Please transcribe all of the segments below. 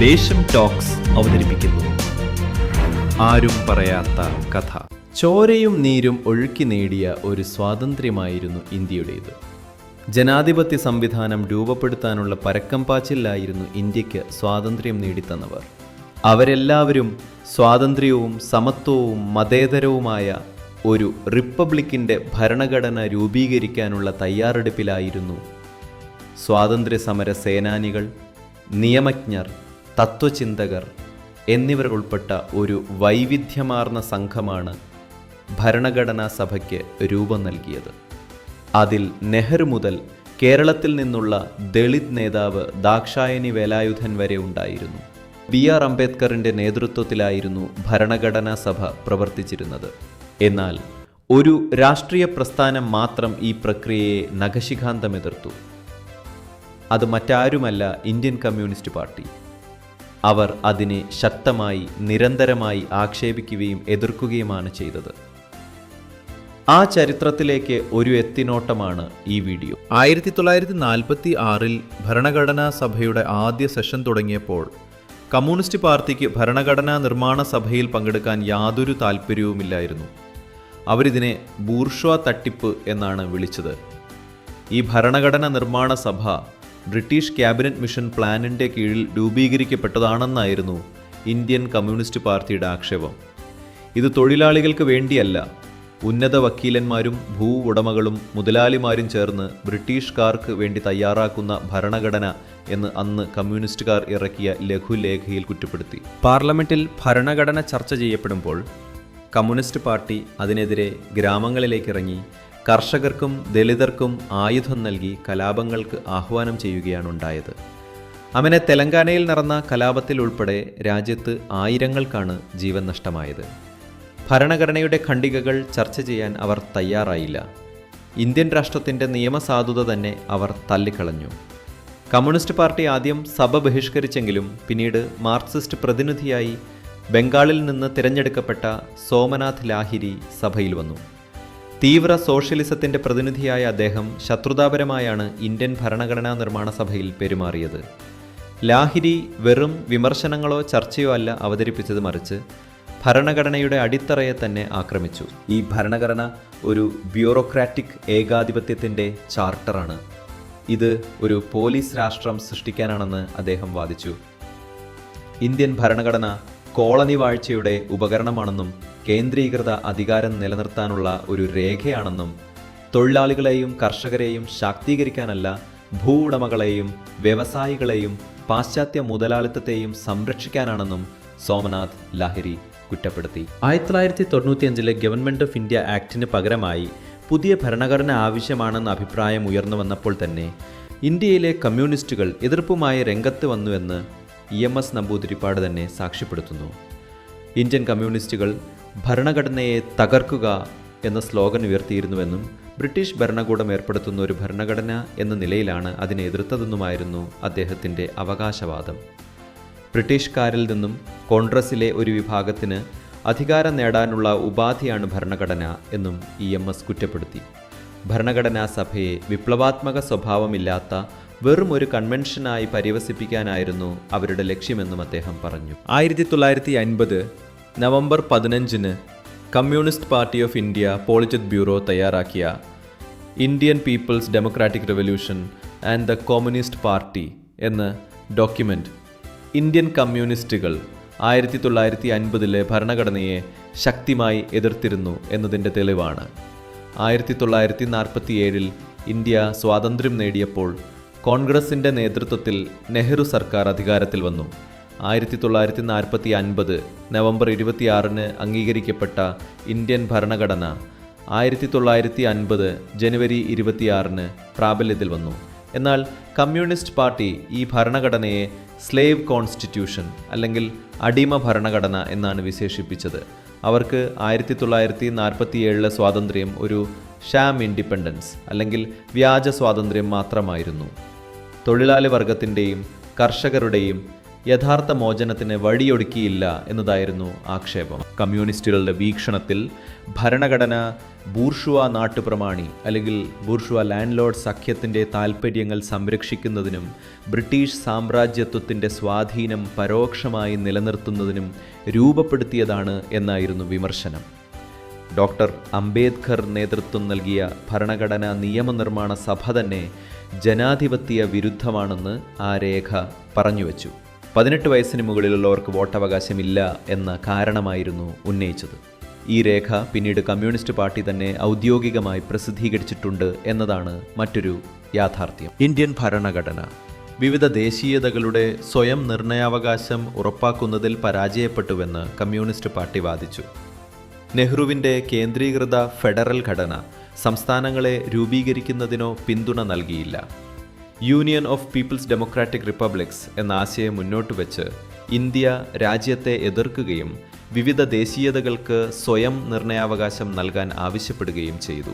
ദേശം ടോക്സ് അവതരിപ്പിക്കുന്നു. ആരും പറയാത്ത കഥ. ചോരയും നീരും ഒഴുക്കി നേടിയ ഒരു സ്വാതന്ത്ര്യമായിരുന്നു ഇന്ത്യയുടേത്. ജനാധിപത്യ സംവിധാനം രൂപപ്പെടുത്താനുള്ള പരക്കം പാച്ചിലായിരുന്നു ഇന്ത്യയ്ക്ക് സ്വാതന്ത്ര്യം നേടിത്തന്നവർ. അവരെല്ലാവരും സ്വാതന്ത്ര്യവും സമത്വവും മതേതരവുമായ ഒരു റിപ്പബ്ലിക്കിന്റെ ഭരണഘടന രൂപീകരിക്കാനുള്ള തയ്യാറെടുപ്പിലായിരുന്നു സ്വാതന്ത്ര്യ സമര സേനാനികൾ നിയമജ്ഞർ തത്വചിന്തകർ എന്നിവർ ഉൾപ്പെട്ട ഒരു വൈവിധ്യമാർന്ന സംഘമാണ് ഭരണഘടനാ സഭയ്ക്ക് രൂപം നൽകിയത്. അതിൽ നെഹ്റു മുതൽ കേരളത്തിൽ നിന്നുള്ള ദളിത് നേതാവ് ദാക്ഷായണി വേലായുധൻ വരെ ഉണ്ടായിരുന്നു. ബി ആർ അംബേദ്കറിന്റെ നേതൃത്വത്തിലായിരുന്നു ഭരണഘടനാ സഭ പ്രവർത്തിച്ചിരുന്നത്. എന്നാൽ ഒരു രാഷ്ട്രീയ പ്രസ്ഥാനം മാത്രം ഈ പ്രക്രിയയെ നഖശിഖാന്തം എതിർത്തു അത് മറ്റാരുമല്ല ഇന്ത്യൻ കമ്മ്യൂണിസ്റ്റ് പാർട്ടി. അവർ അതിനെ ശക്തമായി നിരന്തരമായി ആക്ഷേപിക്കുകയും എതിർക്കുകയുമാണ് ചെയ്തത്. ആ ചരിത്രത്തിലേക്ക് ഒരു എത്തിനോട്ടമാണ് ഈ വീഡിയോ. ആയിരത്തി തൊള്ളായിരത്തി നാൽപ്പത്തി ആറിൽ ഭരണഘടനാ സഭയുടെ ആദ്യ സെഷൻ തുടങ്ങിയപ്പോൾ കമ്മ്യൂണിസ്റ്റ് പാർട്ടിക്ക് ഭരണഘടനാ നിർമ്മാണ സഭയിൽ പങ്കെടുക്കാൻ യാതൊരു താല്പര്യവുമില്ലായിരുന്നു അവരിതിനെ ബൂർഷ്വ തട്ടിപ്പ് എന്നാണ് വിളിച്ചത്. ഈ ഭരണഘടന നിർമ്മാണ സഭ ബ്രിട്ടീഷ് ക്യാബിനറ്റ് മിഷൻ പ്ലാനിന്റെ കീഴിൽ രൂപീകരിക്കപ്പെട്ടതാണെന്നായിരുന്നു ഇന്ത്യൻ കമ്മ്യൂണിസ്റ്റ് പാർട്ടിയുടെ ആക്ഷേപം. ഇത് തൊഴിലാളികൾക്ക് വേണ്ടിയല്ല ഉന്നത വക്കീലന്മാരും ഭൂ ഉടമകളും മുതലാളിമാരും ചേർന്ന് ബ്രിട്ടീഷുകാർക്ക് വേണ്ടി തയ്യാറാക്കുന്ന ഭരണഘടന എന്ന് അന്ന് കമ്മ്യൂണിസ്റ്റുകാർ ഇറക്കിയ ലഘുലേഖയിൽ കുറ്റപ്പെടുത്തി. പാർലമെന്റിൽ ഭരണഘടന ചർച്ച ചെയ്യപ്പെടുമ്പോൾ കമ്മ്യൂണിസ്റ്റ് പാർട്ടി അതിനെതിരെ ഗ്രാമങ്ങളിലേക്കിറങ്ങി കർഷകർക്കും ദലിതർക്കും ആയുധം നൽകി കലാപങ്ങൾക്ക് ആഹ്വാനം ചെയ്യുകയാണ് ഉണ്ടായത് അങ്ങനെ തെലങ്കാനയിൽ നടന്ന കലാപത്തിൽ ഉൾപ്പെടെ രാജ്യത്ത് ആയിരങ്ങൾക്കാണ് ജീവൻ നഷ്ടമായത്. ഭരണഘടനയുടെ ഖണ്ഡികകൾ ചർച്ച ചെയ്യാൻ അവർ തയ്യാറായില്ല. ഇന്ത്യൻ രാഷ്ട്രത്തിന്റെ നിയമസാധുത തന്നെ അവർ തള്ളിക്കളഞ്ഞു. കമ്മ്യൂണിസ്റ്റ് പാർട്ടി ആദ്യം സഭ ബഹിഷ്കരിച്ചെങ്കിലും പിന്നീട് മാർക്സിസ്റ്റ് പ്രതിനിധിയായി ബംഗാളിൽ നിന്ന് തിരഞ്ഞെടുക്കപ്പെട്ട സോമനാഥ് ലാഹിരി സഭയിൽ വന്നു. തീവ്ര സോഷ്യലിസത്തിന്റെ പ്രതിനിധിയായ അദ്ദേഹം ശത്രുതാപരമായാണ് ഇന്ത്യൻ ഭരണഘടനാ നിർമ്മാണ സഭയിൽ പെരുമാറിയത്. ലാഹിരി വെറും വിമർശനങ്ങളോ ചർച്ചയോ അല്ല അവതരിപ്പിച്ചത് മറിച്ച് ഭരണഘടനയുടെ അടിത്തറയെ തന്നെ ആക്രമിച്ചു. ഈ ഭരണഘടന ഒരു ബ്യൂറോക്രാറ്റിക് ഏകാധിപത്യത്തിന്റെ ചാർട്ടറാണ്. ഇത് ഒരു പോലീസ് രാഷ്ട്രം സൃഷ്ടിക്കാനാണെന്ന് അദ്ദേഹം വാദിച്ചു. ഇന്ത്യൻ ഭരണഘടന കോളനി വാഴ്ചയുടെ ഉപകരണമാണെന്നും കേന്ദ്രീകൃത അധികാരം നിലനിർത്താനുള്ള ഒരു രേഖയാണെന്നും തൊഴിലാളികളെയും കർഷകരെയും ശാക്തീകരിക്കാനല്ല ഭൂ ഉടമകളെയും വ്യവസായികളെയും പാശ്ചാത്യ മുതലാളിത്തത്തെയും സംരക്ഷിക്കാനാണെന്നും സോമനാഥ് ലാഹിരി കുറ്റപ്പെടുത്തി. ആയിരത്തി തൊള്ളായിരത്തി തൊണ്ണൂറ്റിയഞ്ചിലെ ഗവൺമെന്റ് ഓഫ് ഇന്ത്യ ആക്ടിന് പകരമായി പുതിയ ഭരണഘടന ആവശ്യമാണെന്ന അഭിപ്രായം ഉയർന്നു വന്നപ്പോൾ തന്നെ ഇന്ത്യയിലെ കമ്മ്യൂണിസ്റ്റുകൾ എതിർപ്പുമായി രംഗത്ത് വന്നുവെന്ന് ഇ എം എസ് നമ്പൂതിരിപ്പാട് തന്നെ സാക്ഷ്യപ്പെടുത്തുന്നു. ഇന്ത്യൻ കമ്മ്യൂണിസ്റ്റുകൾ ഭരണഘടനയെ തകർക്കുക എന്ന സ്ലോഗൻ ഉയർത്തിയിരുന്നുവെന്നും ബ്രിട്ടീഷ് ഭരണകൂടം ഏർപ്പെടുത്തുന്ന ഒരു ഭരണഘടന എന്ന നിലയിലാണ് അതിനെ എതിർത്തതെന്നുമായിരുന്നു അദ്ദേഹത്തിന്റെ അവകാശവാദം. ബ്രിട്ടീഷുകാരിൽ നിന്നും കോൺഗ്രസിലെ ഒരു വിഭാഗത്തിന് അധികാരം നേടാനുള്ള ഉപാധിയാണ് ഭരണഘടന എന്നും ഇ എം എസ് കുറ്റപ്പെടുത്തി. ഭരണഘടനാ സഭയെ വിപ്ലവാത്മക സ്വഭാവമില്ലാത്ത വെറും ഒരു കൺവെൻഷനായി പരിവസിപ്പിക്കാനായിരുന്നു അവരുടെ ലക്ഷ്യമെന്നും അദ്ദേഹം പറഞ്ഞു. ആയിരത്തി തൊള്ളായിരത്തി അൻപത് നവംബർ പതിനഞ്ചിന് Communist Party of India politic bureau തയ്യാറാക്കിയ Indian people's democratic revolution and the Communist Party എന്ന ഡോക്യുമെന്റ് ഇന്ത്യൻ കമ്മ്യൂണിസ്റ്റുകൾ ആയിരത്തി തൊള്ളായിരത്തി അൻപതിലെ ഭരണഘടനയെ ശക്തിമായി എതിർത്തിരുന്നു എന്നതിന്റെ തെളിവാണ്. ആയിരത്തി തൊള്ളായിരത്തി നാൽപ്പത്തി ഏഴിൽ ഇന്ത്യ സ്വാതന്ത്ര്യം നേടിയപ്പോൾ കോൺഗ്രസിന്റെ നേതൃത്വത്തിൽ നെഹ്റു സർക്കാർ അധികാരത്തിൽ വന്നു. ആയിരത്തി തൊള്ളായിരത്തി നാൽപ്പത്തി അൻപത് നവംബർ ഇരുപത്തിയാറിന് അംഗീകരിക്കപ്പെട്ട ഇന്ത്യൻ ഭരണഘടന ആയിരത്തി തൊള്ളായിരത്തി അൻപത് ജനുവരി ഇരുപത്തിയാറിന് പ്രാബല്യത്തിൽ വന്നു. എന്നാൽ കമ്മ്യൂണിസ്റ്റ് പാർട്ടി ഈ ഭരണഘടനയെ സ്ലേവ് കോൺസ്റ്റിറ്റ്യൂഷൻ അല്ലെങ്കിൽ അടിമ ഭരണഘടന എന്നാണ് വിശേഷിപ്പിച്ചത്. അവർക്ക് ആയിരത്തി തൊള്ളായിരത്തി നാൽപ്പത്തിയേഴിലെ സ്വാതന്ത്ര്യം ഒരു ഷാം ഇൻഡിപെൻഡൻസ് അല്ലെങ്കിൽ വ്യാജ സ്വാതന്ത്ര്യം മാത്രമായിരുന്നു. തൊഴിലാളി വർഗത്തിന്റെയും കർഷകരുടെയും യഥാർത്ഥ മോചനത്തിന് വഴിയൊടുക്കിയില്ല എന്നതായിരുന്നു ആക്ഷേപം. കമ്മ്യൂണിസ്റ്റുകളുടെ വീക്ഷണത്തിൽ ഭരണഘടന ബൂർഷുവ നാട്ടുപ്രമാണി അല്ലെങ്കിൽ ബൂർഷുവ ലാൻഡ് ലോർഡ് സഖ്യത്തിന്റെ താൽപ്പര്യങ്ങൾ സംരക്ഷിക്കുന്നതിനും ബ്രിട്ടീഷ് സാമ്രാജ്യത്വത്തിന്റെ സ്വാധീനം പരോക്ഷമായി നിലനിർത്തുന്നതിനും രൂപപ്പെടുത്തിയതാണ് എന്നായിരുന്നു വിമർശനം. ഡോക്ടർ അംബേദ്കർ നേതൃത്വം നൽകിയ ഭരണഘടനാ നിയമനിർമ്മാണ സഭ തന്നെ ജനാധിപത്യ വിരുദ്ധമാണെന്ന് ആ രേഖ പറഞ്ഞുവെച്ചു പതിനെട്ട് വയസ്സിന് മുകളിലുള്ളവർക്ക് വോട്ടവകാശമില്ല എന്ന കാരണമായിരുന്നു ഉന്നയിച്ചത്. ഈ രേഖ പിന്നീട് കമ്മ്യൂണിസ്റ്റ് പാർട്ടി തന്നെ ഔദ്യോഗികമായി പ്രസിദ്ധീകരിച്ചിട്ടുണ്ട് എന്നതാണ് മറ്റൊരു യാഥാർത്ഥ്യം. ഇന്ത്യൻ ഭരണഘടന. വിവിധ ദേശീയതകളുടെ സ്വയം നിർണയാവകാശം ഉറപ്പാക്കുന്നതിൽ പരാജയപ്പെട്ടുവെന്ന് കമ്മ്യൂണിസ്റ്റ് പാർട്ടി വാദിച്ചു. നെഹ്റുവിന്റെ കേന്ദ്രീകൃത ഫെഡറൽ ഘടന സംസ്ഥാനങ്ങളെ രൂപീകരിക്കുന്നതിനോ പിന്തുണ നൽകിയില്ല. Union of people's democratic republics എന്ന ആശയം മുന്നോട്ട് വെച്ച് ഇന്ത്യ രാജ്യത്തെ എതിർക്കുകയും വിവിധ ദേശീയതകൾക്ക് സ്വയം നിർണയാവകാശം നൽകാൻ ആവശ്യപ്പെടുകയും ചെയ്തു.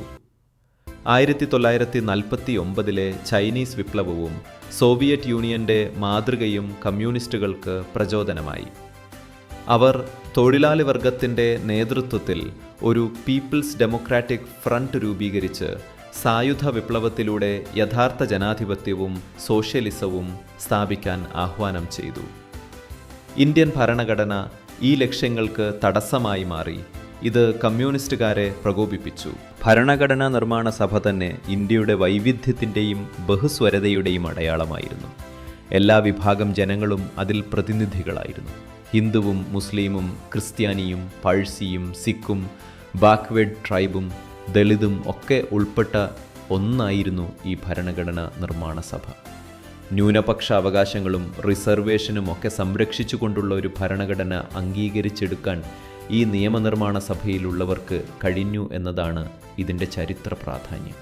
ആയിരത്തി തൊള്ളായിരത്തി നാൽപ്പത്തി ഒമ്പതിലെ ചൈനീസ് വിപ്ലവവും സോവിയറ്റ് യൂണിയന്റെ മാതൃകയും കമ്മ്യൂണിസ്റ്റുകൾക്ക് പ്രചോദനമായി. അവർ തൊഴിലാളി വർഗത്തിന്റെ നേതൃത്വത്തിൽ ഒരു പീപ്പിൾസ് ഡെമോക്രാറ്റിക് ഫ്രണ്ട് രൂപീകരിച്ച് സായുധ വിപ്ലവത്തിലൂടെ യഥാർത്ഥ ജനാധിപത്യവും സോഷ്യലിസവും സ്ഥാപിക്കാൻ ആഹ്വാനം ചെയ്തു. ഇന്ത്യൻ ഭരണഘടന ഈ ലക്ഷ്യങ്ങൾക്ക് തടസ്സമായി മാറി. ഇത് കമ്മ്യൂണിസ്റ്റുകാരെ പ്രകോപിപ്പിച്ചു. ഭരണഘടനാ നിർമ്മാണ സഭ തന്നെ ഇന്ത്യയുടെ വൈവിധ്യത്തിന്റെയും ബഹുസ്വരതയുടെയും അടയാളമായിരുന്നു. എല്ലാ വിഭാഗം ജനങ്ങളും അതിൽ പ്രതിനിധികളായിരുന്നു. ഹിന്ദുവും മുസ്ലിമും ക്രിസ്ത്യാനിയും പഴ്സിയും സിഖും ബാക്ക്വേഡ് ട്രൈബും ദളിതും ഒക്കെ ഉൾപ്പെട്ട ഒന്നായിരുന്നു ഈ ഭരണഘടനാ നിർമ്മാണ സഭ. ന്യൂനപക്ഷ അവകാശങ്ങളും റിസർവേഷനും ഒക്കെ സംരക്ഷിച്ചുകൊണ്ടുള്ള ഒരു ഭരണഘടന അംഗീകരിച്ചെടുക്കാൻ ഈ നിയമനിർമ്മാണ സഭയിലുള്ളവർക്ക് കഴിഞ്ഞു എന്നതാണ് ഇതിന്റെ ചരിത്ര പ്രാധാന്യം.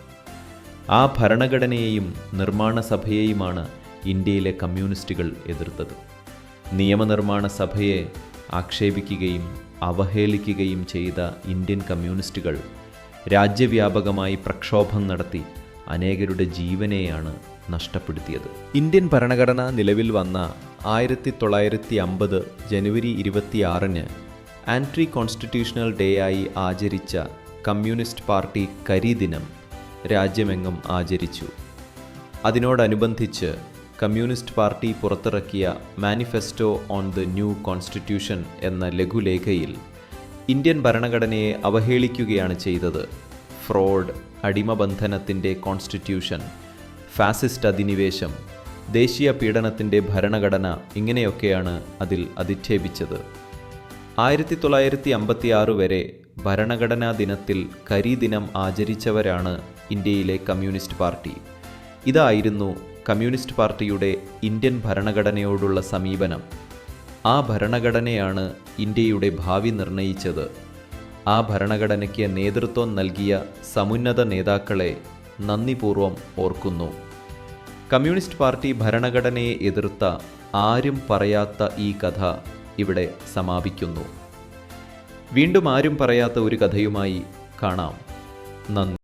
ആ ഭരണഘടനയെയും നിർമ്മാണ സഭയെയുമാണ് ഇന്ത്യയിലെ കമ്മ്യൂണിസ്റ്റുകൾ എതിർത്തത്. നിയമനിർമ്മാണ സഭയെ ആക്ഷേപിക്കുകയും അവഹേളിക്കുകയും ചെയ്ത ഇന്ത്യൻ കമ്മ്യൂണിസ്റ്റുകൾ രാജ്യവ്യാപകമായി പ്രക്ഷോഭം നടത്തി അനേകരുടെ ജീവനെയാണ് നഷ്ടപ്പെടുത്തിയത്. ഇന്ത്യൻ ഭരണഘടന നിലവിൽ വന്ന ആയിരത്തി തൊള്ളായിരത്തി അമ്പത് ജനുവരി ഇരുപത്തിയാറിന് ആൻട്രി കോൺസ്റ്റിറ്റ്യൂഷണൽ ഡേ ആയി ആചരിച്ച കമ്മ്യൂണിസ്റ്റ് പാർട്ടി കരിദിനം രാജ്യമെങ്ങും ആചരിച്ചു. അതിനോടനുബന്ധിച്ച് കമ്മ്യൂണിസ്റ്റ് പാർട്ടി പുറത്തിറക്കിയ manifesto on the new constitution എന്ന ലഘുലേഖയിൽ ഇന്ത്യൻ ഭരണഘടനയെ അവഹേളിക്കുകയാണ് ചെയ്തത്. ഫ്രോഡ് അടിമബന്ധനത്തിന്റെ കോൺസ്റ്റിറ്റ്യൂഷൻ ഫാസിസ്റ്റ് അധിനിവേശം ദേശീയ പീഡനത്തിന്റെ ഭരണഘടന ഇങ്ങനെയൊക്കെയാണ് അതിൽ അധിക്ഷേപിച്ചത്. ആയിരത്തി തൊള്ളായിരത്തി അമ്പത്തി ആറ് വരെ ഭരണഘടനാ ദിനത്തിൽ കരിദിനം ആചരിച്ചവരാണ് ഇന്ത്യയിലെ കമ്മ്യൂണിസ്റ്റ് പാർട്ടി. ഇതായിരുന്നു കമ്മ്യൂണിസ്റ്റ് പാർട്ടിയുടെ ഇന്ത്യൻ ഭരണഘടനയോടുള്ള സമീപനം. ആ ഭരണഘടനയാണ് ഇന്ത്യയുടെ ഭാവി നിർണയിച്ചത്. ആ ഭരണഘടനയ്ക്ക് നേതൃത്വം നൽകിയ സമുന്നത നേതാക്കളെ നന്ദിപൂർവം ഓർക്കുന്നു. കമ്മ്യൂണിസ്റ്റ് പാർട്ടി ഭരണഘടനയെ എതിർത്ത ആരും പറയാത്ത ഈ കഥ ഇവിടെ സമാപിക്കുന്നു. വീണ്ടും ആരും പറയാത്ത ഒരു കഥയുമായി കാണാം. നന്ദി.